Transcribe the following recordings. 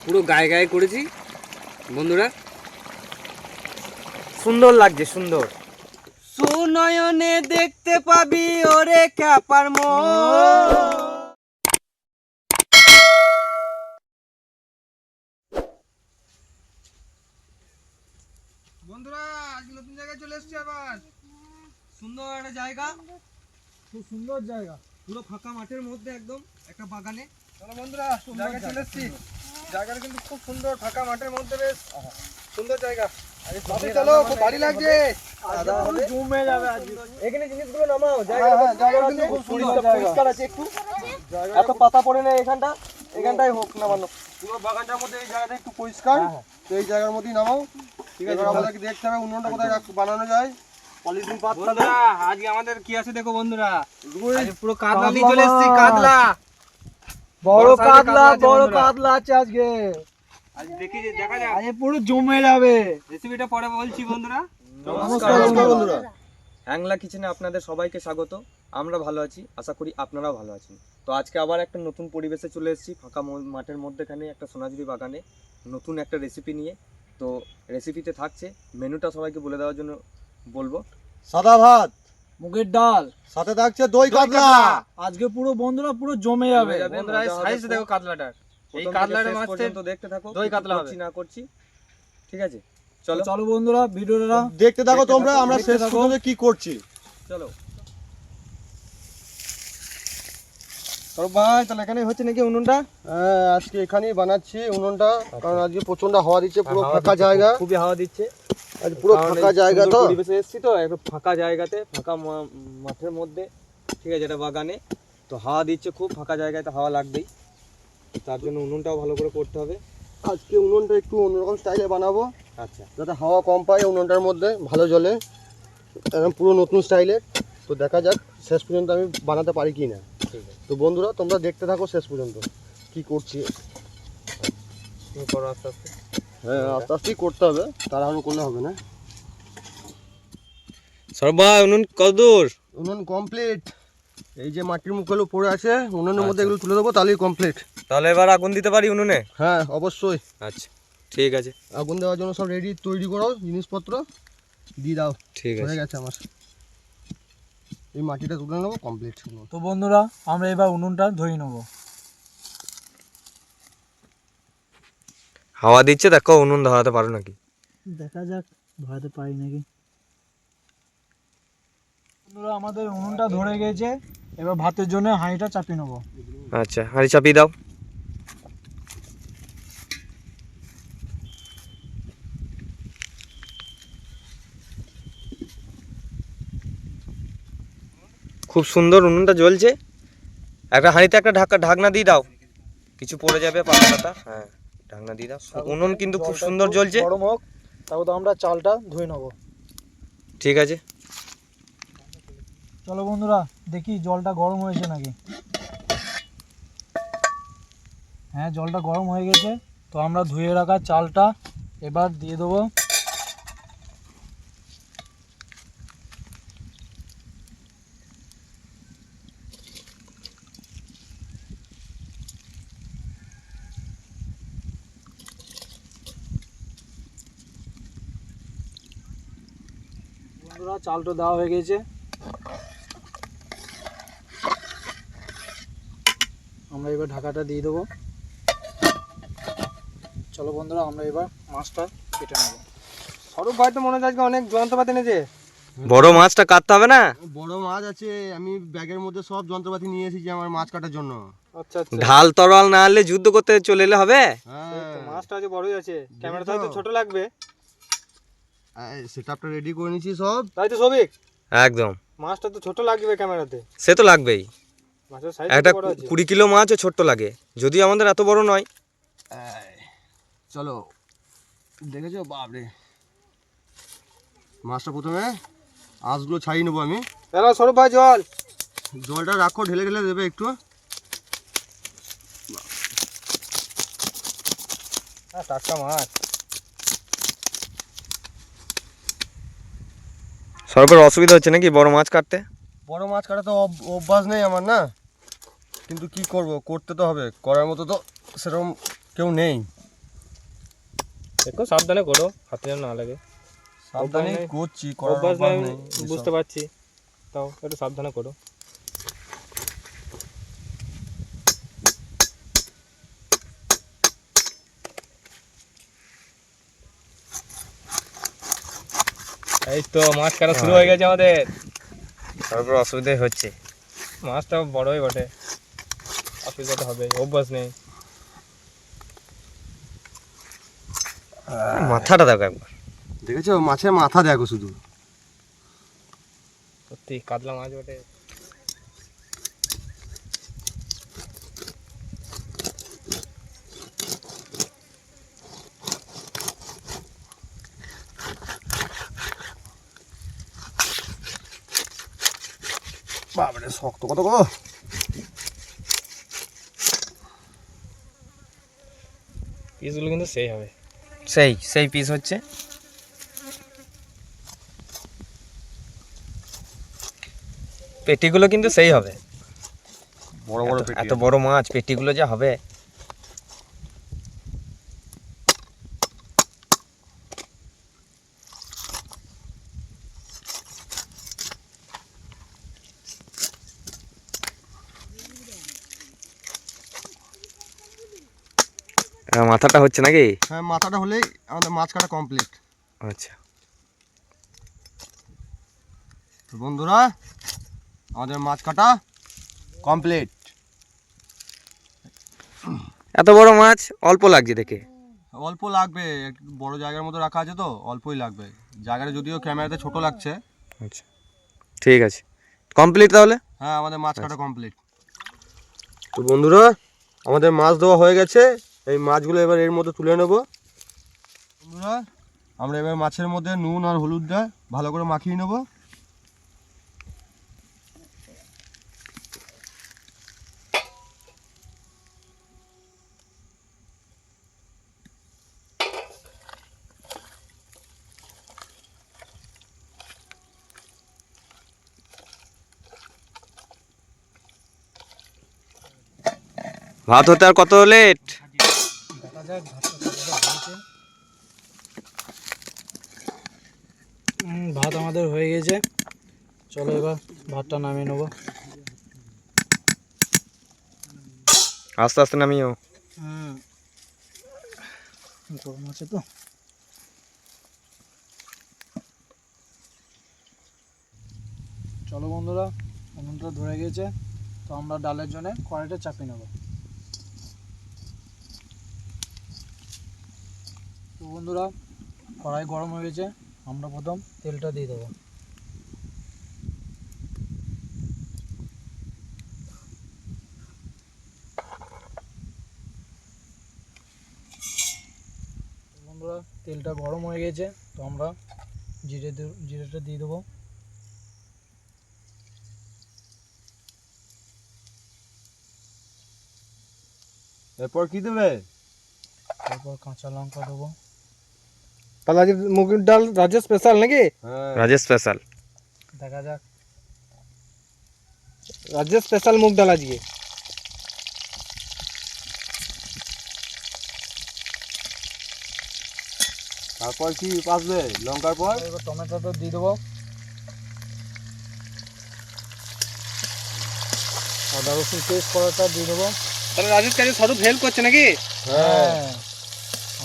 পুরো গায়ে গায়ে করেছি। বন্ধুরা সুন্দর লাগছে সুন্দর। সুনয়নে দেখতে পাবি ওরে ক্যাপার মো। বন্ধুরা আজ নতুন জায়গায় চলে এসেছি আবার। সুন্দর একটা জায়গা। খুব সুন্দর জায়গা। পুরো ফাঁকা মাঠের মধ্যে একদম একটা বাগানে। চলো বন্ধুরা জায়গায় চলে এসেছি। জায়গাটা কিন্তু খুব সুন্দর ফাঁকা মাঠের মধ্যে বেশ সুন্দর জায়গা। চলো খুব ভারী লাগছে। জমে যাবে এখানে জিনিসগুলো নামাও হ্যাঁ, হ্যাঁ, জায়গা কিন্তু খুব সুন্দর পরিষ্কার আছে একটু। এত পাতা পড়ে না এখানটা? এখানটাই হোক নামানো পুরো বাগানটার মধ্যে এই জায়গাটা একটু পরিষ্কার। তো এই জায়গার মধ্যেই নামাও। ঠিক আছে আমাদেরকে দেখতে হবে উন্নয়নটা কোথায় রাখ- বানানো যায়। পলিথিন পাতা আজকে আমাদের কি আছে দেখো বন্ধুরা? পুরো কাতলা নিয়ে চলে এসেছি কাতলা। বড় কাতলা বড়। কাতলা আছে আজকে। দেখি দেখা যাক। আজকে পুরো জমে যাবে। রেসিপিটা পরে বলছি বন্ধুরা। নমস্কার বন্ধুরা। অ্যাংলা কিচেনে আপনাদের সবাইকে স্বাগত। আমরা ভালো আছি আশা করি আপনারাও ভালো আছেন। তো আজকে আবার একটা নতুন পরিবেশে চলে এসেছি ফাঁকা মাঠের মধ্যেখানে একটা সোনাঝুরি বাগানে। নতুন একটা রেসিপি নিয়ে। তো রেসিপিতে থাকছে। মেনুটা সবাইকে বলে দেওয়ার জন্য বলব। সাদা ভাত। মুগের ডাল। সাথে থাকছে দই কাতলা। আজকে পুরো বন্ধুরা পুরো জমে যাবে। বন্ধুরা সাইজ দেখো। কাতলাটার। এই প্রথম থেকে কাতলাটা শেষ মাছতে পর্যন্ত দেখতে থাকো দই কাতলা করছি না করছি। ঠিক আছে চলো। চলো। বন্ধুরা ভিডিওটা দেখতে থাকো তোমরা আমরা শেষ পর্যন্ত কি করছি। চলো। সৌরভ ভাই তাহলে এখানে হচ্ছে নাকি উনুনটা? হ্যাঁ আজকে এখানেই বানাচ্ছি উনুনটা কারণ আজকে প্রচণ্ড হাওয়া দিচ্ছে পুরো ফাঁকা জায়গা। খুবই হাওয়া দিচ্ছে। আজ পুরো ফাঁকা জায়গা তো। পরিবেশে এসেছি তো একটু ফাঁকা জায়গাতে ফাঁকা মাঠের মধ্যে ঠিক আছে এটা বাগানে। তো হাওয়া দিচ্ছে খুব ফাঁকা জায়গায় তো হাওয়া লাগবেই। তার জন্য উনুনটাও ভালো করে করতে হবে। আজকে উনুনটা একটু অন্যরকম স্টাইলে বানাবো। আচ্ছা। যাতে হাওয়া কম পায় উনুনটার মধ্যে ভালো জলে। একদম পুরো নতুন স্টাইলের তো দেখা যাক শেষ পর্যন্ত আমি বানাতে পারি কি না ঠিক আছে। তো বন্ধুরা তোমরা দেখতে থাকো শেষ পর্যন্ত। কি করছি? করো আস্তে আস্তে। হ্যাঁ আস্তে আস্তেই করতে হবে তাড়াহুড়ো করলে হবে না। সর্বা উনুন কত দূর? উনুন কমপ্লিট এই যে মাটির মুখগুলো পড়ে আছে উনুনের মধ্যে এগুলো তুলে দেবো তাহলেই কমপ্লিট তাহলে এবার আগুন দিতে পারি উনুনে? হ্যাঁ অবশ্যই। আচ্ছা ঠিক আছে। আগুন দেওয়ার জন্য সব রেডি তৈরি করো জিনিসপত্র দিয়ে দাও। ঠিক হয়ে আছে। গেছে আমার। এই মাটিটা তুলে নেব কমপ্লিট তো বন্ধুরা আমরা এবার উনুনটা ধরে নেব। হাওয়া দিচ্ছে দেখো উনুন ধরাতে পারো নাকি? দেখা যাক ধরাতে পারি নাকি। বন্ধুরা আমাদের উনুনটা ধরে গেছে এবার ভাতের জন্য হাঁড়িটা চাপিয়ে নেব। আচ্ছা হাঁড়ি চাপিয়ে দাও। খুব সুন্দর উনুনটা জ্বলছে। একটা হাঁড়িতে একটা ঢাকা ঢাকনা দিয়ে দাও। কিছু পড়ে যাবে পাতা পাতা হ্যাঁ। ঢাকনা দিয়ে দাও। উনুন কিন্তু খুব সুন্দর জ্বলছে। গরম হোক তাও তো আমরা চালটা ধুয়ে নেব। ঠিক আছে। চলো বন্ধুরা দেখি জলটা গরম হয়েছে নাকি? হ্যাঁ জলটা গরম হয়ে গেছে তো আমরা ধুয়ে রাখা চালটা এবার দিয়ে দেবো বন্ধুরা চালটা দেওয়া হয়ে গেছে। আমরা এবার ঢাকাটা দিয়ে দেবো। চলো বন্ধুরা আমরা এবার মাছটা কেটে নেব। সৌরভ ভাই তো মনে হচ্ছে আজকে অনেক যন্ত্রপাতি এনেছে। বড় মাছটা কাটতে হবে না? বড় মাছ আছে আমি ব্যাগের মধ্যে সব যন্ত্রপাতি নিয়ে এসেছি আমার মাছ কাটার জন্য। আচ্ছা আচ্ছা। ঢাল তরোয়াল না হলে যুদ্ধ করতে চলে এলে হবে? হ্যাঁ। মাছটা আছে বড়ই আছে। ক্যামেরাটা হয়তো ছোট লাগবে। সেট আপটা রেডি করে নিয়েছি সব। তাই তো সবিক একদম। মাছটা তো ছোট লাগবে ক্যামেরাতে সে তো লাগবেই। একটা কুড়ি কিলো মাছও ছোট্ট লাগে। যদিও আমাদের এত বড় নয়। চলো। দেখেছ? বাপরে। মাছটা প্রথমে আঁশগুলো ছাড়িয়ে নেব আমি। দাঁড়াও সৌরভ ভাই জল। জলটা রাখো ঢেলে ঢেলে দেবে একটু। হ্যাঁ টাটকা মাছ। সর্বের অসুবিধা হচ্ছে নাকি? বড় মাছ কাটতে? বড় মাছ কাটা তো অভ- অভ্যাস নেই আমার না? কিন্তু কি করব? করতে তো হবে। করার মতো তো সেরকম কেউ নেই। দেখো সাবধানে করো। হাতে যেন না লাগে। সাবধানে করছি করার অভ্যাস নেই। বুঝতে পারছি। তাও একটু সাবধানে করো। এই তো মাছ কাটা শুরু হয়ে গেছে আমাদের। তারপর অসুবিধাই হচ্ছে। মাছটা বড়ই বটে। অসুবিধা তো হবে অভ্যাস নেই। মাথাটা দেখো একবার। দেখেছ? মাছের মাথা দেখো শুধু। সত্যি কাতলা মাছ বটে। বাবারে শক্ত কত গো পিসগুলো কিন্তু সেই হবে সেই সেই পিস হচ্ছে? পেটিগুলো কিন্তু সেই হবে বড় বড় এত- এত বড় মাছ পেটিগুলো যা হবে। মাথাটা হচ্ছে নাকি? হ্যাঁ মাথাটা হলেই আমাদের মাছ কাটা কমপ্লিট আচ্ছা। তো বন্ধুরা আমাদের মাছ কাটা কমপ্লিট এত বড় মাছ অল্প লাগছে দেখে। অল্প লাগবে বড় জায়গার মতো রাখা আছে তো অল্পই লাগবে। জায়গাটা যদিও ক্যামেরাতে ছোট লাগছে। আচ্ছা। ঠিক আছে। কমপ্লিট তাহলে? হ্যাঁ আমাদের মাছ কাটা কমপ্লিট তো বন্ধুরা আমাদের মাছ দেওয়া হয়ে গেছে। এই মাছগুলো এবার এর মধ্যে তুলে নেব। বন্ধুরা আমরা এবার মাছের মধ্যে নুন আর হলুদটা ভালো করে মাখিয়ে নেব। ভাত হতে আর কত লেট? যাক ভাত আমাদের হয়ে গেছে। চলো এবার ভাতটা নামিয়ে নেব। আস্তে আস্তে নামিও হুম। গরম আছে তো। চলো বন্ধুরা উনুনটা ধরে গেছে। তো আমরা ডালের জন্য কড়াইটা চাপিয়ে নেব। বন্ধুরা কড়াই গরম হয়ে গেছে আমরা প্রথম তেলটা দিয়ে দেবো। বন্ধুরা তেলটা গরম হয়ে গেছে তো আমরা জিরে জিরেটা দিয়ে দেবো। এরপর কি দেবে? এরপর কাঁচা লঙ্কা দেবো। তাহলে আজকে মুগের ডাল রাজ্যের স্পেশাল নাকি হ্যাঁ রাজেশ স্পেশাল দেখা যাক রাজ্যের স্পেশাল মুগ ডাল আজকে তারপর কি পাসবে লঙ্কার পর এবার টমেটোটা দিয়ে দেবো আদা রসুন পেস্ট করাটা দিয়ে দেবো তাহলে রাজেশ কাজে স্বরূপ হেল্প করছে নাকি হ্যাঁ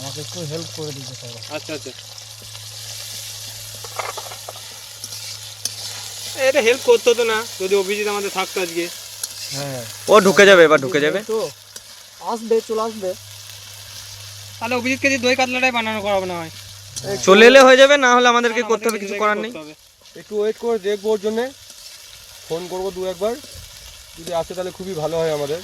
আমাকে একটু হেল্প করে দিতে সবাই আচ্ছা আচ্ছা। এটা হেল্প করতে হতো না যদি অভিজিৎ আমাদের থাকতো আজকে। হ্যাঁ। ও ঢুকে যাবে এবার ঢুকে যাবে। তো আসবে চলে আসবে। তাহলে অভিজিৎকে দিয়ে দই কাতলাটাই বানানো করাবে না হয়। চলে এলে হয়ে যাবে না হলে আমাদেরকে করতে হবে কিছু করার নেই। একটু ওয়েট করে দেখব ওর জন্যে। ফোন করব দু একবার। যদি আসে তাহলে খুবই ভালো হয় আমাদের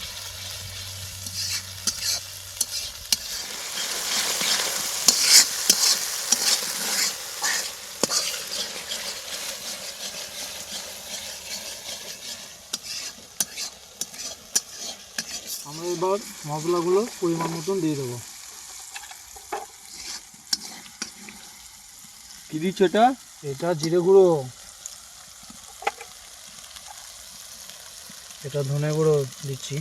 আমরা এবার মশলাগুলো পরিমাণ মতন দিয়ে দেবো। কি দিচ্ছ এটা? এটা জিরে গুঁড়ো। এটা ধনে গুঁড়ো দিচ্ছি।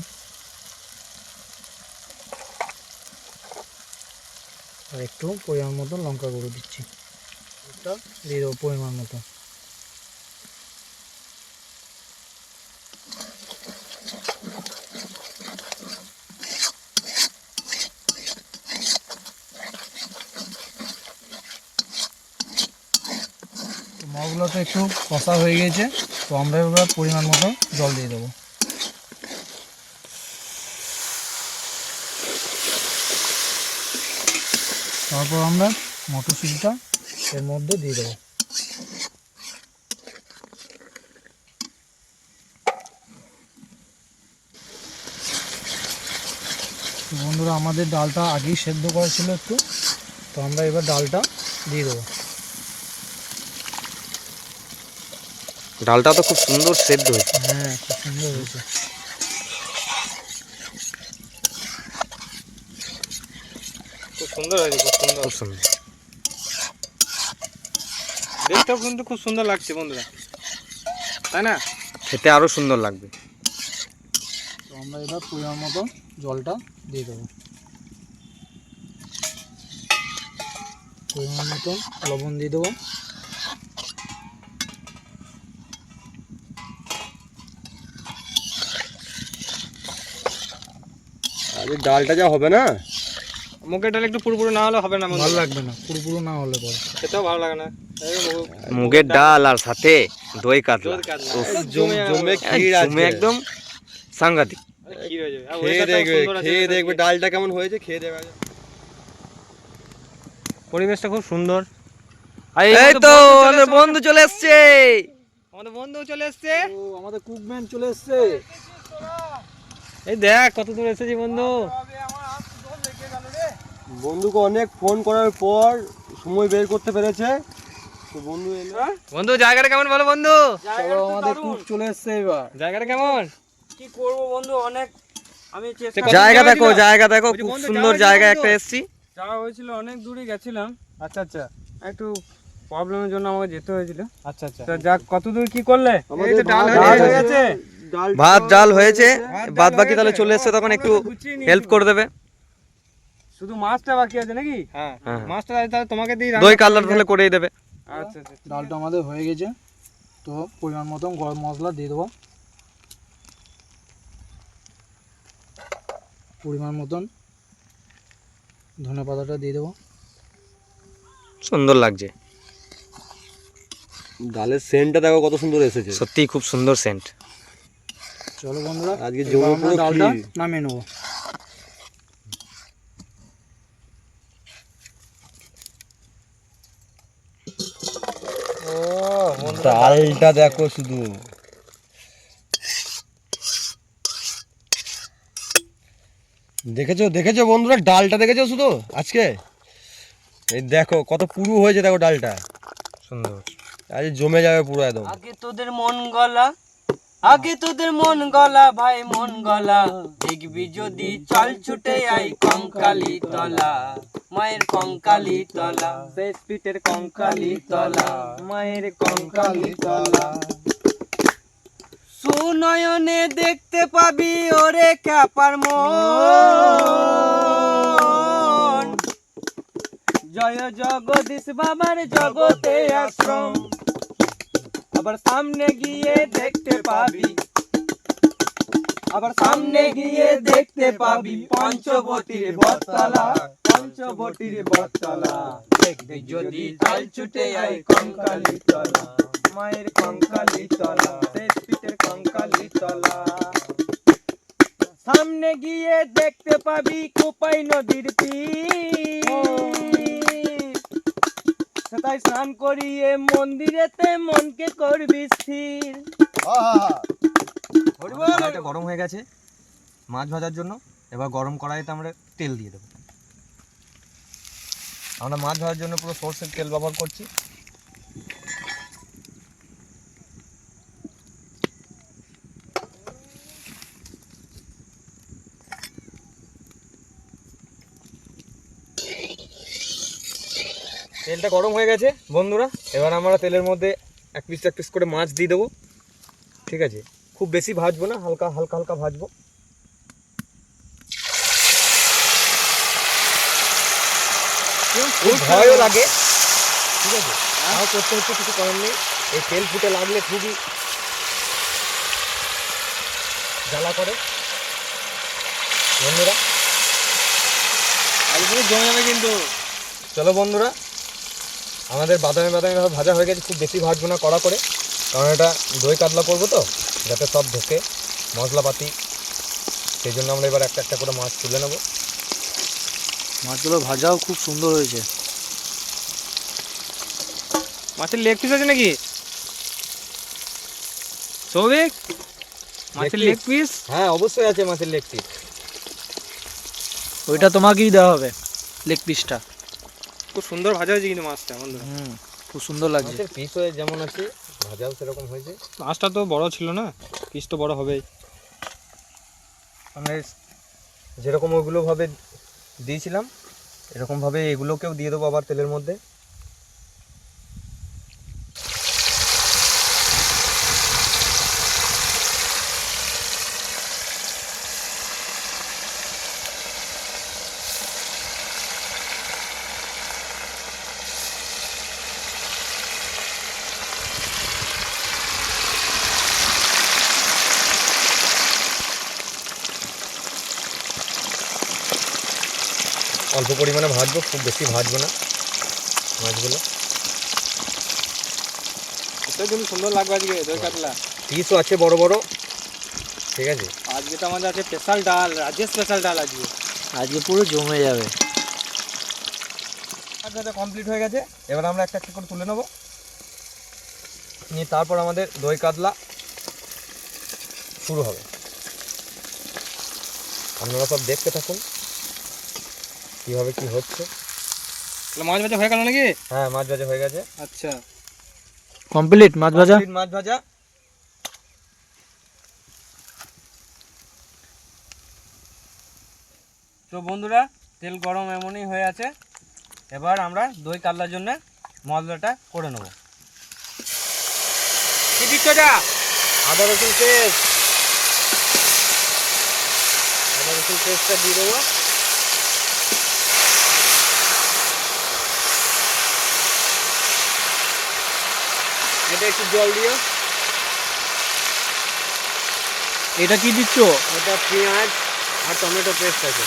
আর একটু পরিমাণ মতন লঙ্কা গুঁড়ো দিচ্ছি। এটা দিয়ে দেবো পরিমাণ মতো তো তো একটু কষা হয়ে গেছে, তো আমরা এবার পরিমাণ মতো জল দিয়ে দেবো। তারপর আমরা মটরশুঁটিটা এর মধ্যে দিয়ে দেবো। বন্ধুরা, আমাদের ডালটা আগেই সেদ্ধ করা ছিল একটু, তো আমরা এবার ডালটা দিয়ে দেবো। ডালটা তো খুব সুন্দর সেদ্ধ হয়েছে। হ্যাঁ খুব সুন্দর হয়েছে। খুব সুন্দর হয়েছে খুব সুন্দর। খুব সুন্দর। দেখতেও কিন্তু খুব সুন্দর লাগছে বন্ধুরা। তাই না? খেতে আরও সুন্দর লাগবে। তো আমরা এবার পরিমাণ মতো জলটা দিয়ে দেবো। পরিমাণ মতো লবণ দিয়ে দেবো। ডালটা যা হবে না? মুখের ডাল একটু পুরোপুরি না হলে হবে না ভালো লাগবে না পুরোপুরো না হলে পরে। খেতেও ভালো লাগে না। মুগের ডাল আর সাথে দই কাতলা। উফ, জমে ক্ষীর আছে। জমে একদম সাংঘাতিক। কি হয়ে খেয়ে দেখবে খেয়ে দেখবে। ডালটা কেমন হয়েছে খেয়ে দেখবে। পরিবেশটা খুব সুন্দর। আর এই তো বন্ধু চলে আমাদের এসছে। বন্ধু চলে এসছে। আমাদের বন্ধু চলে এসছে? ও আমাদের কুকম্যান চলে এসছে। এই দেখ কত দূর এসেছি বন্ধু। বন্ধুকে অনেক ফোন করার পর সময় বের করতে পেরেছে। বন্ধু এলো। বন্ধু জায়গাটা কেমন বলো বন্ধু? আমাদের কুক চলে এসছে এবার। জায়গাটা কেমন? কি করব বন্ধু অনেক আমি জায়গা দেখো জায়গা দেখো খুব সুন্দর জায়গা একটা? এসছি। যাওয়া হয়েছিল অনেক দূরে গেছিলাম। আচ্ছা আচ্ছা। একটু প্রবলেমের জন্য আমাকে যেতে হয়েছিল। আচ্ছা আচ্ছা। তো যাক কত দূর কি করলে? এই তো ডাল হয়ে হয়ে গেছে। ভাত ডাল হয়েছে। বাদ বাকি তাহলে চলে এসছে তখন একটু হেল্প করে দেবে। শুধু মাছটা বাকি আছে নাকি? হ্যাঁ হ্যাঁ। মাছটা তাহলে তোমাকে দিই দই। কাতলা তাহলে করেই দেবে। আচ্ছা আচ্ছা ডালটা আমাদের হয়ে গেছে। তো পরিমাণ মতন গরম মশলা দিয়ে দেবো। পরিমাণ মতন ধনে পাতাটা দিয়ে দেবো। সুন্দর লাগছে। ডালের সেন্টটা দেখো কত সুন্দর এসেছে। সত্যিই খুব সুন্দর সেন্ট চলো বন্ধুরা আজকে এবার জমে পুরো ডালটা নামিয়ে নেব। ডালটা দেখো শুধু। দেখেছ দেখেছ বন্ধুরা? ডালটা দেখেছ শুধু আজকে? এই দেখো কত পুরু হয়েছে দেখো ডালটা। সুন্দর। আজ জমে যাবে পুরো একদম। আগে তোদের মন গলা। আগে তোদের মন গলা ভাই মন গলা। দেখবি যদি চল ছুটে আই কঙ্কালি তলা। মায়ের কঙ্কালি তলা। শেষ পিঠের কঙ্কালি তলা। মায়ের কঙ্কালি তলা। সুনয়নে দেখতে পাবি ওরে খ্যাপার মন। জয় জগদীশ বাবার জগতে আশ্রম। আবার সামনে গিয়ে দেখতে পাবি। আবার সামনে গিয়ে দেখতে পাবি পঞ্চবটির বটতলা পঞ্চবটির বটতলা। দেখবি যদি তাল ছুটে আই কঙ্কালি তলা। মায়ের কঙ্কালি তলা শেষ পিঠের কঙ্কালি তলা। সামনে গিয়ে দেখতে পাবি কোপাই নদীর তীর। সেটাই স্নান করিয়ে মন্দিরেতে মনকে করবি স্থির। কড়াইটা গরম হয়ে গেছে মাছ ভাজার জন্য। এবার গরম কড়াইতে আমরা তেল দিয়ে দেবো। আমরা মাছ ভাজার জন্য পুরো সর্ষের তেল ব্যবহার করছি। তেলটা গরম হয়ে গেছে বন্ধুরা। এবার আমরা তেলের মধ্যে এক পিস এক পিস করে মাছ দিয়ে দেবো। ঠিক আছে? খুব বেশি ভাজবো না হালকা হালকা হালকা ভাজবো। ভয়ও লাগে। ঠিক আছে? তাও করতে হচ্ছে কিছু করার নেই। এই তেল ফুটে লাগলে খুবই জ্বালা করে। বন্ধুরা। জমে যাবে কিন্তু। চলো বন্ধুরা আমাদের বাদামি বাদামি ভাজা হয়ে গেছে খুব বেশি ভাজবো না কড়া করে। কারণ এটা দই কাতলা করব তো যাতে সব ঢোকে মশলাপাতি। সেই জন্য আমরা এবার একটা একটা করে মাছ তুলে নেব। মাছগুলো ভাজাও খুব সুন্দর হয়েছে। মাছের লেগ পিস আছে নাকি? সৌভিক মাছের লেগ পিস হ্যাঁ অবশ্যই আছে মাছের লেগ পিস ওইটা তোমাকেই দেওয়া হবে লেগ পিসটা খুব সুন্দর ভাজা হয়েছে কিন্তু মাছটা বন্ধুরা। হুম খুব সুন্দর লাগছে। মাছের পিস হয়ে যেমন আছে ভাজাও সেরকম হয়েছে। মাছটা তো বড় ছিল না পিস তো বড় হবেই। আমরা যেরকম ওগুলোভাবে দিয়েছিলাম এরকমভাবে এগুলোকেও দিয়ে দেবো আবার তেলের মধ্যে। অল্প পরিমাণে ভাজবো খুব বেশি ভাজবো না মাছগুলো। কিন্তু সুন্দর লাগবে আজকে দই কাতলা। পিসও আছে বড় বড় ঠিক আছে? আজকে তো আমাদের আছে স্পেশাল ডাল রাজ্যের স্পেশাল ডাল আজকে। আজকে পুরো জমে যাবে। ভাজা কমপ্লিট হয়ে গেছে এবার আমরা একটা একটা করে তুলে নেব। নিয়ে তারপর আমাদের দই কাতলা শুরু হবে। আপনারা সব দেখতে থাকুন। কীভাবে কি হচ্ছে? তাহলে মাছ ভাজা হয়ে গেল নাকি? হ্যাঁ মাছ ভাজা হয়ে গেছে। আচ্ছা। কমপ্লিট মাছ ভাজা? Complete মাছ ভাজা। তো বন্ধুরা তেল গরম এমনই হয়ে আছে। এবার আমরা দই কাতলার জন্য মশলাটা করে নেব। কি দিচ্ছ যা আদা রসুন পেস্ট। আদা রসুন পেস্টটা দিয়ে দেবো। এটা একটু জল দিও। এটা কি দিচ্ছ? এটা পেঁয়াজ আর টমেটো পেস্ট আছে।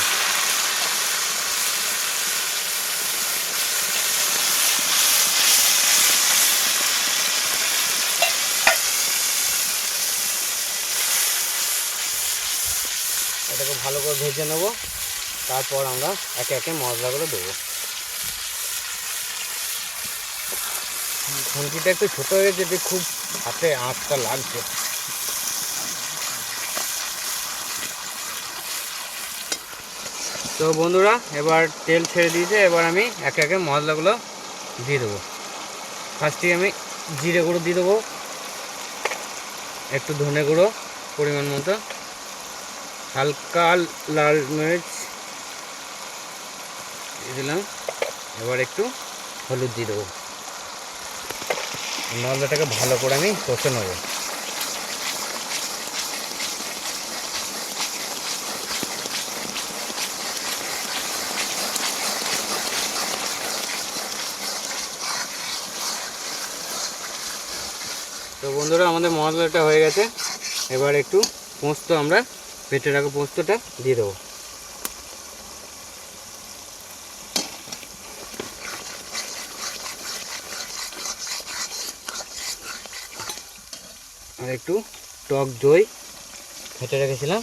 এটাকে ভালো করে ভেজে নেব। তারপর আমরা একে একে মশলাগুলো দেবো। খুন্তিটা একটু ছোট হয়ে গেছে খুব হাতে আঁচটা লাগছে। তো বন্ধুরা, এবার তেল ছেড়ে দিয়েছে, এবার আমি একে একে মশলাগুলো দিয়ে দেবো। ফার্স্টে আমি জিরে গুঁড়ো দিয়ে দেবো, একটু ধনে গুঁড়ো পরিমাণ মতো, হালকা লাল মরিচ দিয়ে দিলাম, এবার একটু হলুদ দিয়ে দেবো। মশলাটাকে ভালো করে আমি কষে নেব। তো বন্ধুরা, আমাদের মশলাটা হয়ে গেছে। এবার একটু পোস্ত আমরা পেটে রাখা পোস্তটা দিয়ে দেবো। একটু টক দই ফেটে রেখেছিলাম।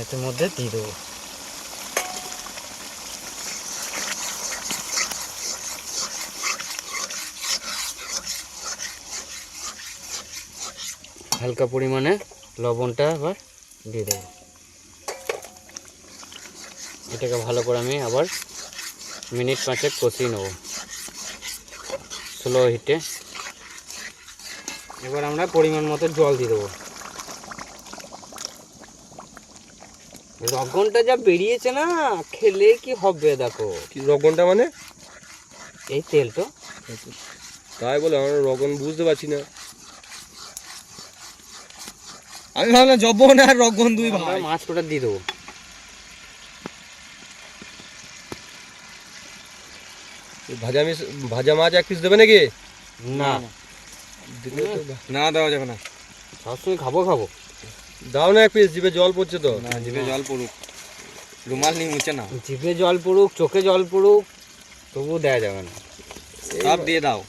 এটার মধ্যে দিয়ে দেবো। হালকা পরিমাণে লবণটা আবার দিয়ে দেবো। এটাকে ভালো করে আমি আবার মিনিট পাঁচেক কষিয়ে নেব। স্লো হিটে এবার আমরা পরিমাণ মতো জল দিয়ে দেবো। রগনটা যা বেরিয়েছে না খেলে কি হবে দেখো। কি রগনটা মানে? এই তেল তো। তাই বলে আমরা রগন বুঝতে পারছি না। আমি ভাবলাম জব্বন আর রগন দুই আমরা মাছ কোটা দিয়ে দেবো। ভাজা মিস ভাজা মাছ এক পিস দেবে নাকি? না। না দেওয়া যাবে না। সবসময় খাব খাব। দাও না এক পিস জিভে জল পড়ছে তো। না জিভে জল পড়ুক। রুমাল নিয়ে মুছে না জিভে জল পড়ুক চোখে জল পড়ুক তবুও দেওয়া যাবে না। সব দিয়ে দাও।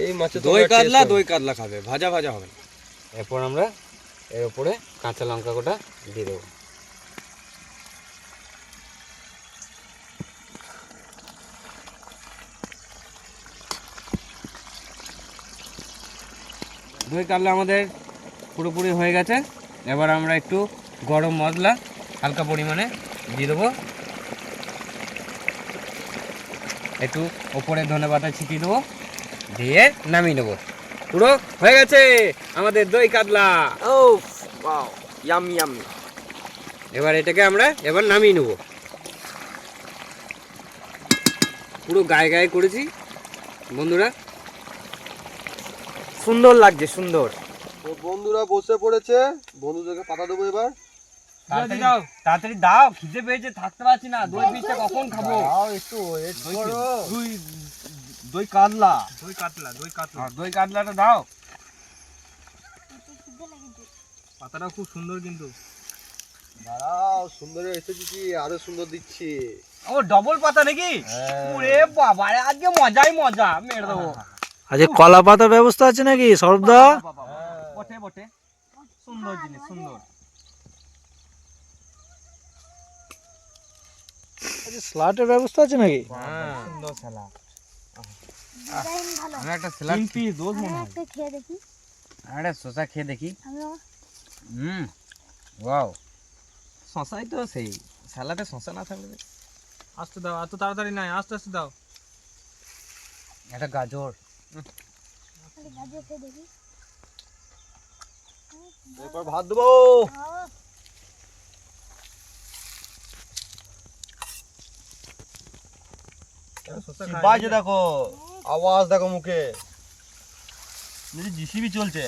এই মাছে দই কাতলা দই কাতলা খাবে। ভাজা ভাজা হবে না। এরপর আমরা এর উপরে কাঁচা লঙ্কা গোটা দিয়ে দেবো। দই কাতলা আমাদের পুরোপুরি হয়ে গেছে। এবার আমরা একটু গরম মশলা হালকা পরিমাণে দিয়ে দেবো। একটু ওপরে ধনে পাতা ছিটিয়ে দেবো দিয়ে নামিয়ে নেব। পুরো হয়ে গেছে আমাদের দই কাতলা। ও ইয়ামি ইয়ামি এবার এটাকে আমরা এবার নামিয়ে নেব। পুরো গায়ে গায়ে করেছি। বন্ধুরা সুন্দর লাগছে সুন্দর। তো বন্ধুরা বসে পড়েছে। বন্ধুদেরকে পাতা দেবো এবার। তাড়াতাড়ি দাও তাড়াতাড়ি দাও খিদে পেয়েছে থাকতে পারছি না। দই পিসটা কখন খাব? একটু wait দই দই কাতলা। দই কাতলা দই কাতলা। দই কাতলাটা দাও। পাতাটা খুব সুন্দর কিন্তু। দাঁড়াও সুন্দর এসেছি কি? আরও সুন্দর দিচ্ছি। ও ডবল পাতা নাকি? ওরে বাবা আজকে মজাই মজা মেরে দেবো। আজকে কলা পাতার ব্যবস্থা আছে নাকি সরবদা? বটে বটে। সুন্দর জিনিস সুন্দর। স্লাটের ব্যবস্থা আছে নাকি? হ্যাঁ। সুন্দর খেলা ডিজাইন ভালো। আমি একটা স্যালাড আমি একটা খেয়ে দেখি। আরে শসা খেয়ে দেখি। হুম ওয়াও। শশাই তো সেই স্যালাডে শশা না থাকলে আস্তে দাও এত তাড়াতাড়ি নাই আস্তে আস্তে দাও। একটা গাজর। ভাত দেবো। বাজে দেখো, আওয়াজ দেখো মুখে। জিসিবি চলছে।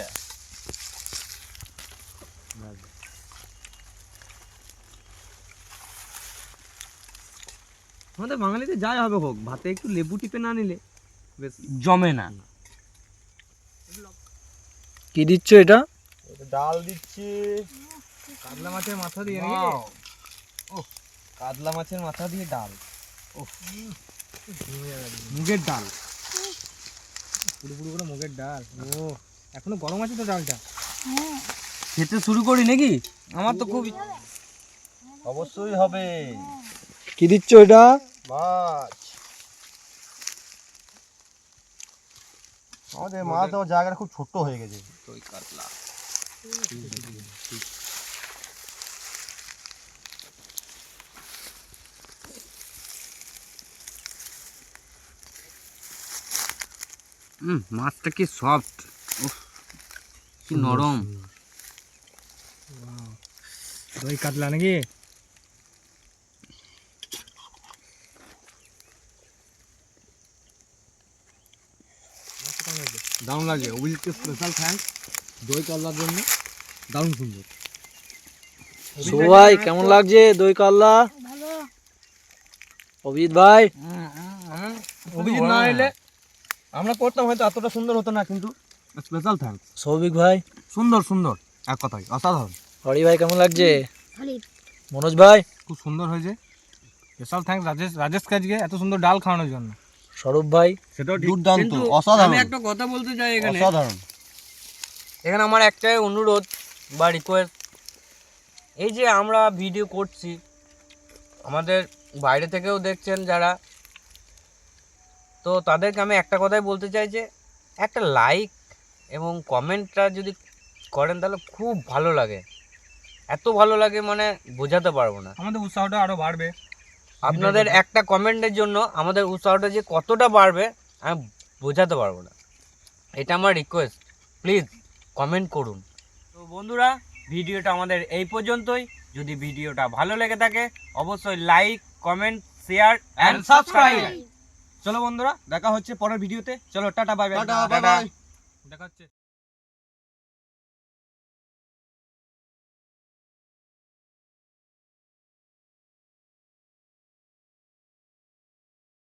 আমাদের বাঙালিতে যাই হবে হোক, ভাতে একটু লেবু টিপে না নিলে। জমে না। কি দিচ্ছ এটা? ডাল দিচ্ছি। কাতলা মাছের মাথা দিয়ে Wow. কাতলা মাছের মাথা দিয়ে ডাল। মুগের ডাল। পুরো পুরো করে মুগের ডাল। ও এখনও গরম আছে তো ডালটা? হ্যাঁ খেতে শুরু করি নাকি? আমার তো খুব অবশ্যই হবে। কি দিচ্ছ এটা? মাছ আমাদের মাছ দেওয়ার জায়গাটা খুব ছোট্ট হয়ে গেছে দই কাতলা হুম মাছটা কি সফট কি নরম দই কাতলা নাকি দারুণ লাগে। অভিজিৎকে স্পেশাল থ্যাঙ্কস দই কাতলার জন্য। দারুণ সুন্দর। সবাই কেমন লাগছে দই কাল্লা? ভালো। অভিজিৎ ভাই? অভিজিৎ না এলে আমরা করতাম হয়তো এতটা সুন্দর হতো না কিন্তু স্পেশাল থ্যাঙ্কস সৌভিক ভাই? সুন্দর সুন্দর। এক কথাই অসাধারণ। হরি ভাই কেমন লাগছে? মনোজ ভাই? খুব সুন্দর হয়েছে। স্পেশাল থ্যাঙ্কস রাজেশ রাজেশ কাজকে এত সুন্দর ডাল খাওয়ানোর জন্য। স্বরূপ ভাই সেটাও দুর্দান্ত কিন্তু অসাধারণ। আমি একটা কথা বলতে চাই এখানে। অসাধারণ। এখানে আমার একটাই অনুরোধ বা রিকোয়েস্ট এই যে আমরা ভিডিও করছি আমাদের বাইরে থেকেও দেখছেন যারা তো তাদেরকে আমি একটা কথাই বলতে চাই যে একটা লাইক এবং কমেন্টটা যদি করেন তাহলে খুব ভালো লাগে। এত ভালো লাগে মানে বোঝাতে পারব না। আমাদের উৎসাহটা আরও বাড়বে। আপনাদের একটা কমেন্টের জন্য আমাদের উৎসাহটা যে কতটা বাড়বে আমি বোঝাতে পারব না। এটা আমার রিকোয়েস্ট প্লিজ কমেন্ট করুন। তো বন্ধুরা ভিডিওটা আমাদের এই পর্যন্তই। যদি ভিডিওটা ভালো লেগে থাকে অবশ্যই like comment share and subscribe চলো বন্ধুরা দেখা হচ্ছে পরের ভিডিওতে। চলো tata bye bye tata bye bye দেখাচ্ছে